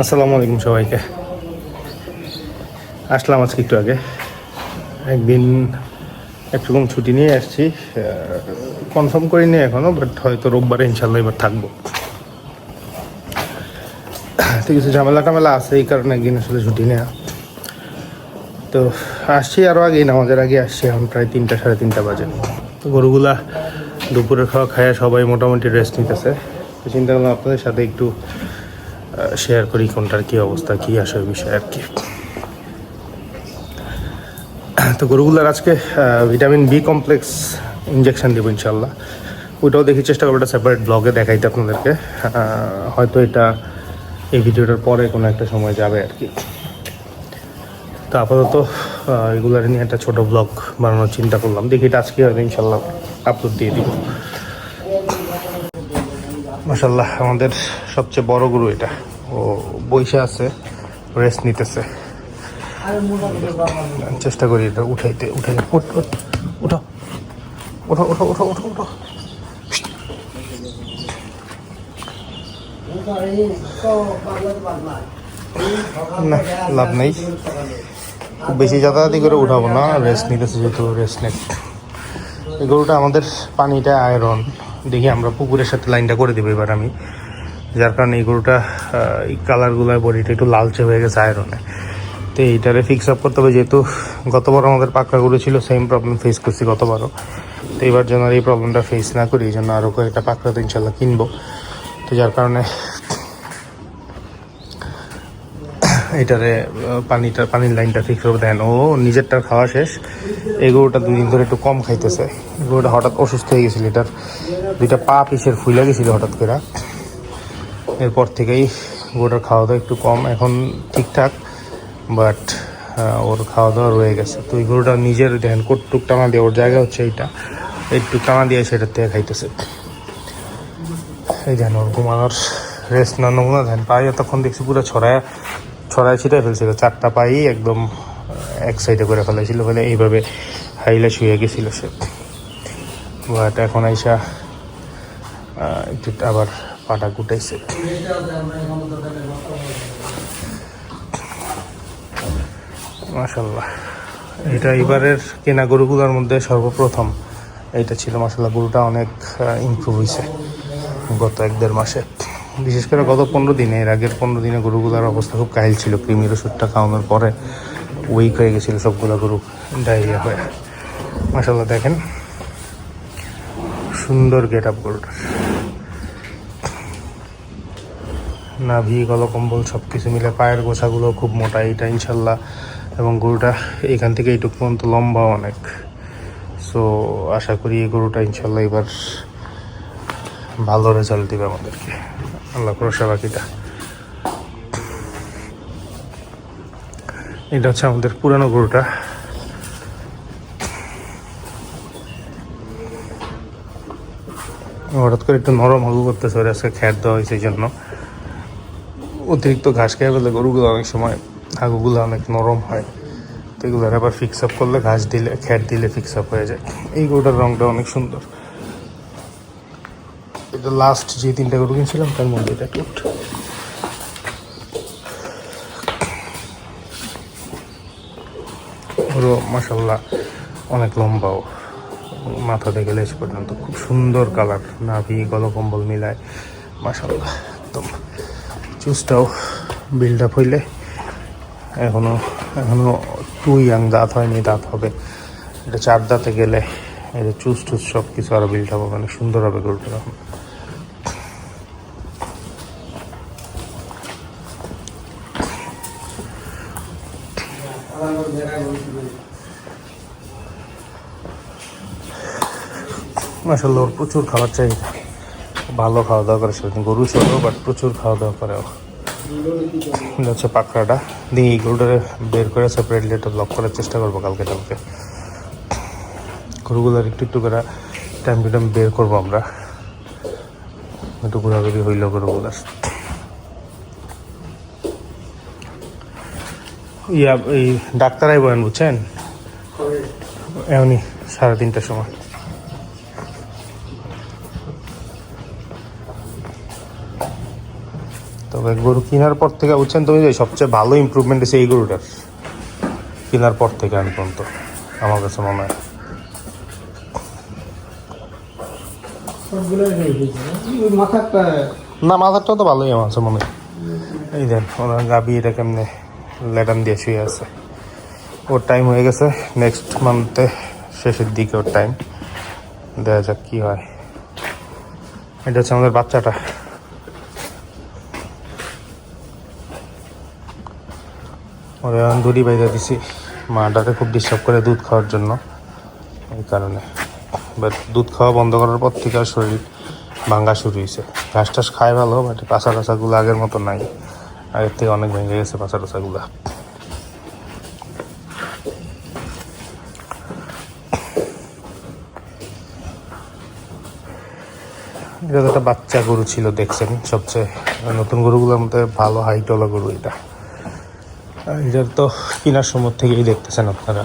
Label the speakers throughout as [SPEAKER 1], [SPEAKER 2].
[SPEAKER 1] আসসালামু আলাইকুম সবাইকে। আসলাম আজকে একটু আগে। একদিন একটুকম ছুটি নিয়ে আসছি। কনফার্ম করিনি এখনও বাট হয়তো রোববারে ইনশাল্লাহ এবার থাকব। তো কিছু ঝামেলা টামেলা আছে, এই কারণে একদিন আসলে ছুটি নেওয়া তো আসছি আরও আগেই, নামাজের আগে আসছি এখন প্রায় তিনটা, সাড়ে তিনটা বাজে। তো গরুগুলা দুপুরের খাওয়া খায় সবাই মোটামুটি রেস্ট নিতেছে। তো চিন্তা করলাম আপনাদের সাথে একটু শেয়ার করি, কোনটার কী অবস্থা, কী আসার বিষয় আর কি। তো গরুগুলার আজকে ভিটামিন বি কমপ্লেক্স ইঞ্জেকশন দেবো ইনশাল্লাহ ওইটাও দেখি চেষ্টা করব এটা সেপারেট ব্লগে দেখাইতে আপনাদেরকে। হয়তো এটা এই ভিডিওটার পরে কোনো একটা সময় যাবে আর কি। তো আপাতত এগুলার নিয়ে একটা ছোট ব্লগ বানানোর চিন্তা করলাম। দেখি এটা আজকে হয়তো ইনশাল্লাহ আপলোড দিয়ে দিব। মাসাল্লাহ আমাদের সবচেয়ে বড় গরু এটা। ও বইসে আছে রেস্ট নিতেছে। চেষ্টা করি এটা উঠাইতে উঠাই। উঠ উঠ, উঠো। উঠো উঠো উঠো না লাভ নেই। খুব বেশি যাতায়াতি করে উঠাবো না রেস্ট নিতেছে যেহেতু রেস্ট নেই এই গরুটা আমাদের পানিটা আয়রন দেখি আমরা পুকুরের সাথে লাইনটা করে দেবো এবার আমি। যার কারণে এই গরুটা এই কালারগুলোর বডিটা একটু লালচে হয়ে গেছে আয়রনে তো এইটারে ফিক্স আপ করতে হবে, যেহেতু গতবার আমাদের পাক্কা গরু ছিল সেম প্রবলেম ফেস করছি গতবারও। তো এবার যেন আর এই প্রবলেমটা ফেস না করি, এই জন্য আরও কয়েকটা পাকড়া তো ইনশাল্লাহ কিনবো। তো যার কারণে এটারে পানিটা, পানির লাইনটা ফিক্স করবে দেন। ও নিজেরটার খাওয়া শেষ। এই গরুটা দুই দিন ধরে একটু কম খাইতেছে। গরুটা হঠাৎ অসুস্থ হয়ে গেছিল এটার। দুইটা পা পিসের ফুলে গেছিল হঠাৎ করে। এরপর থেকেই গরুটার খাওয়া দাওয়া একটু কম। এখন ঠিকঠাক বাট ওর খাওয়া দাওয়া রয়ে গেছে। তো এই গরুটা নিজের দেখেন কোটটুক টানা দিয়ে, ওর জায়গা হচ্ছে এইটা। একটু টানা দিয়ে সেটার থেকে খাইতেছে। এই দেখেন ওর ঘুমানোর রেস্ট না নমুনা। দেখেন পায়ে তখন দেখছি পুরো ছড়ায় ছড়ায় ছিটায় ফেলছিল। চারটা পাই একদম এক সাইডে করে ফেলেছিল ফেলে এইভাবে হাইলে শুয়ে গেছিল সে। বাট এখন আইসা একটু আবার পাটা গুটাইছে মাসাল্লাহ এটা এবারের কেনা গরুগুলোর মধ্যে সর্বপ্রথম। এইটা ছিল মাসাল্লাহ গরুটা অনেক ইমপ্রুভ হয়েছে গত এক দেড় মাসে। বিশেষ করে গত পনেরো দিনে, এর আগের পনেরো দিনে গরুগুলোর অবস্থা খুব কাহিল ছিল। কৃমির ওষুধটা খাওয়ানোর পরে উইক হয়ে গেছিল সবগুলো গরু ডায়রিয়া হয়ে। মাসাল্লাহ দেখেন। সুন্দর গেট আপ গরুটার নাভি গলকম্বল সব কিছু মিলে পায়ের গোছাগুলো খুব মোটা এটা ইনশাল্লাহ এবং গরুটা এখান থেকে এইটুকু পর্যন্ত লম্বা অনেক। সো আশা করি এই গরুটা ইনশাল্লাহ এবার ভালো রেজাল্ট দেবে আমাদেরকে। আল্লাহ ভরসা বাকিটা এটা হচ্ছে আমাদের পুরানো গরুটা। হঠাৎ করে একটু নরম হাগু করতেছে ওর, আজকে খ্যাট দেওয়া হয়েছে এই জন্য। অতিরিক্ত ঘাস খেয়ে ফেলে গরুগুলো অনেক সময় হাগুগুলো অনেক নরম হয়। তো এগুলোর আবার ফিক্স আপ করলে ঘাস দিলে খ্যাট দিলে ফিক্স আপ হয়ে যায়। এই গরুটার রঙটা অনেক সুন্দর। এটা লাস্ট যে তিনটা গরু কিনছিলাম, তার মধ্যে এটা কিউট অনেক লম্বাও। মাথা থেকে লেজ পর্যন্ত খুব সুন্দর কালার নাভি, গলকম্বল মিলায়। মাসাল্লাহ একদম চুজটাও বিল্ড আপ হইলে এখনও এখনও টু ইয়াং দাঁত হয়নি, দাঁত হবে। এটা চার দাঁতে গেলে এটা চুজ টুজ সব কিছু আরও বিল্ড হবে মানে সুন্দর হবে গরুটা। তখন ওর প্রচুর খাবার চাহিদা ভালো খাওয়া দাওয়া করে সেদিন, গরু ছোট বাট প্রচুর খাওয়া দাওয়া করে হচ্ছে পাকড়াটা। দিয়ে এই গরুটারে বের করে সেপারেটলি একটা ব্লক করার চেষ্টা করব কালকে কালকে গরুগুলোর একটু একটু করে টাইম টু টাইম বের করব আমরা। একটু ঘোরাঘুরি হইল গরুগুলার। ইয়া, এই ডাক্তার আইবেন বুঝছেন? এমনি সাড়ে তিনটার সময়। তবে গরু কেনার পর থেকে, বুঝছেন তুমি যে সবচেয়ে ভালো ইমপ্রুভমেন্ট এসে এই গরুটার। কেনার পর থেকে আমি পর্যন্ত, আমার কাছে মনে হয়
[SPEAKER 2] সবগুলো রেডি হয়েছে না? মাথাটা
[SPEAKER 1] তো ভালোই আমার মনে এই দেন ওরা গাবি এটা কেমনে লেটান দিয়ে শুয়ে আছে। ওর টাইম হয়ে গেছে নেক্সট মান্থে শেষের দিকে ওর টাইম দেখা যাক কি হয়। এটা হচ্ছে আমাদের বাচ্চাটা। ওরা দড়ি বাইরে দিছি। মাটাকে খুব ডিস্টার্ব করে দুধ খাওয়ার জন্য। এই কারণে। বাট দুধ খাওয়া বন্ধ করার পর থেকে আর শরীর ভাঙ্গা শুরু হয়েছে। ঘাস টাস খায় ভালো, বাট পাশা টাসাগুলো আগের মতো নাই। আগের থেকে অনেক ভেঙে গেছে পাশা টাসাগুলো এটা একটা বাচ্চা গরু ছিল, দেখছেন? সবচেয়ে নতুন গরুগুলোর মধ্যে ভালো হাইটওয়ালা গরু এটা। এটার তো কেনার সময় থেকেই দেখতেছেন আপনারা।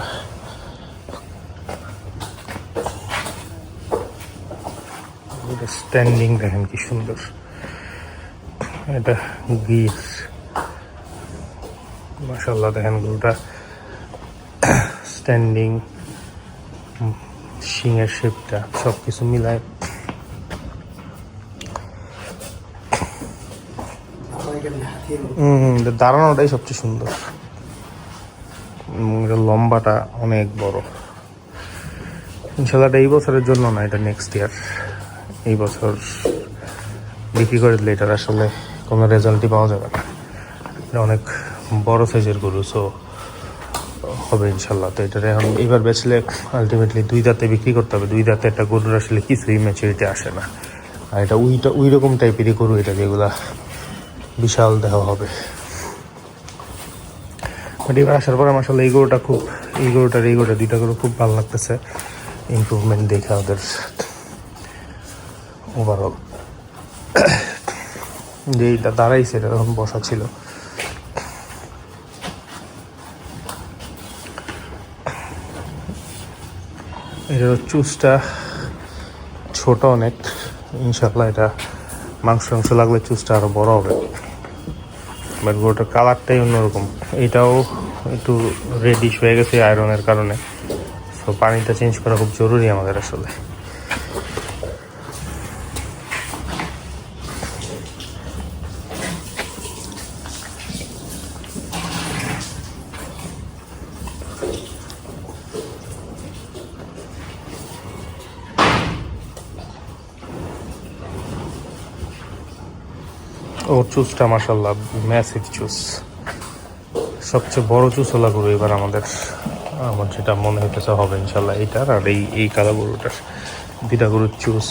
[SPEAKER 1] স্ট্যান্ডিং দেখেন কি সুন্দর। এটা গির মাসাল্লাহ দেখেন গরুটা। স্ট্যান্ডিং শিংয়ের শেপটা সব কিছু মিলায়। দাঁড়ানোটাই সবচেয়ে সুন্দর। লম্বাটা অনেক বড়। ইনশাল্লাহ এই বছরের জন্য না, এটা নেক্সট ইয়ার এই বছর বিক্রি করে দিলে এটার আসলে কোনো রেজাল্টই পাওয়া যাবে না। এটা অনেক বড় সাইজের গরু সো হবে ইনশাল্লাহ তো এটার এখন এবার বেচলে আলটিমেটলি দুই দাঁতে বিক্রি করতে হবে। দুই দাঁতে একটা গরুর আসলে কিছুই ম্যাচুরিটি আসে না। আর এটা উইটা ওই রকম টাইপেরই গরু এটা যেগুলা বিশাল দেহ হবে। বাট এবার আসার পর আমার আসলে এই গরুটা খুব, এই গরুটার, এই গরুটা দুইটা গরু খুব ভালো লাগতেছে। ইমপ্রুভমেন্ট দেখে ওদের ওভারঅল যে এইটা দাঁড়াইছে, এটা তখন বসা ছিল। এটার চুজটা ছোট অনেক। ইনশাল্লাহ এটা মাংস মাংস লাগলে চুজটা আরও বড় হবে। বাট গরুটার কালারটাই অন্যরকম। এটাও একটু রেডিশ হয়ে গেছে আয়রনের কারণে। তো পানিটা চেঞ্জ করা খুব জরুরি আমাদের আসলে। ওর চুজটা মাসাল্লাহ ম্যাসিভ চুজ। সবচেয়ে বড় চুজ হলা গরু এবার আমাদের। আমার যেটা মনে হইতেছে হবে ইনশাল্লাহ এইটার, আর এই এই কালা গরুটার। দুইটা গরুর চুজ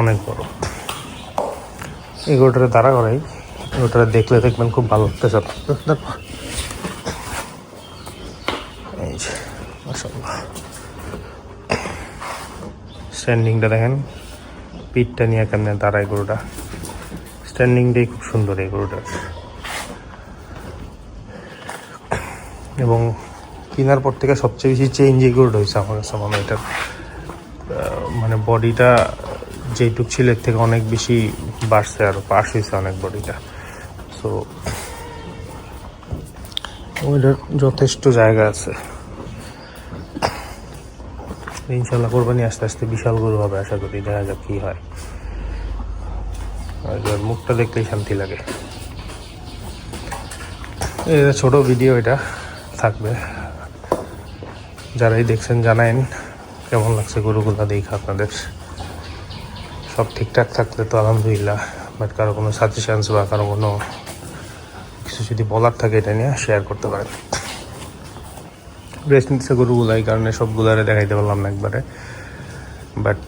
[SPEAKER 1] অনেক বড়। এই গরুটারে দাঁড়া করাই। ওটা দেখলে দেখবেন খুব ভালো লাগতেছে আপনাদের। দেখো। এই যে মাসাল্লাহ স্ট্যান্ডিংটা দেখেন। পিঠটা নিয়ে কেমনে দাঁড়ায় গরুটা। স্ট্যান্ডিংটাই খুব সুন্দর এই গরুটার এবং কেনার পর থেকে সবচেয়ে বেশি চেঞ্জ এই গরুটা হয়েছে আমার কাছে মনে এটার মানে বডিটা যেটুক ছিল এর থেকে অনেক বেশি বাড়ছে আর পাশ হয়েছে অনেক বডিটা সো ওইটার যথেষ্ট জায়গা আছে। ইনশাল্লাহ কোরবানি আস্তে আস্তে বিশাল গরু হবে, আশা করি দেখা যাক কি হয়। আর মুখটা দেখলেই শান্তি লাগে। এটা ছোট ভিডিও এটা থাকবে। যারাই দেখছেন জানাইন কেমন লাগছে গরুগুলা দেখে আপনাদের? সব ঠিকঠাক থাকলে তো আলহামদুলিল্লাহ, বাট কারও কোনো সাজেশনস বা কারও কোনো কিছু যদি বলার থাকে এটা নিয়ে শেয়ার করতে পারেন। রেস্ট নিচ্ছে গরুগুলো, এই কারণে সবগুলারে দেখাইতে পারলাম না একবারে। বাট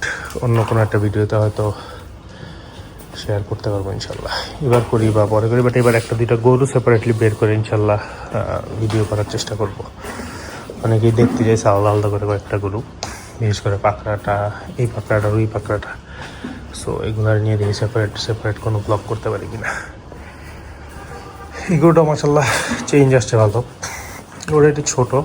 [SPEAKER 1] অন্য কোনো একটা ভিডিওতে হয়তো শেয়ার করতে পারব ইনশাল্লাহ এবার করি বা পরে করি বাট এবার একটা দুইটা গরু সেপারেটলি বের করে ইনশাল্লাহ ভিডিও করার চেষ্টা করব। অনেকেই দেখতে চাইছে আলাদা আলাদা করে কয়েকটা গরু, বিশেষ করে পাকড়াটা, এই পাকড়াটা, ওই পাকড়াটা। সো এগুলার নিয়ে দেখি সেপারেট সেপারেট কোনো ব্লগ করতে পারি কিনা। এই গরুটা মাসাল্লাহ চেঞ্জ আসছে ভালো। ওটা একটু ছোটো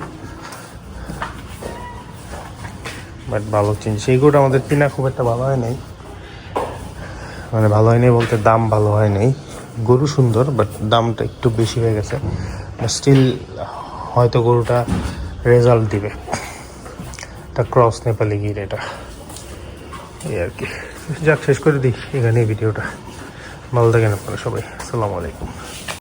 [SPEAKER 1] বাট ভালো চেঞ্জ সেই গরুটা আমাদের কিনা খুব একটা ভালো হয় নাই। মানে ভালো হয়নি বলতে দাম ভালো হয়নি। গরু সুন্দর বাট দামটা একটু বেশি হয়ে গেছে। স্টিল হয়তো গরুটা রেজাল্ট দিবে। এটা ক্রস নেপালি গির এটা। এই আর কি। যাক, শেষ করে দিই এখানেই ভিডিওটা। ভালো থাকেন আপনারা সবাই। আসসালামু আলাইকুম।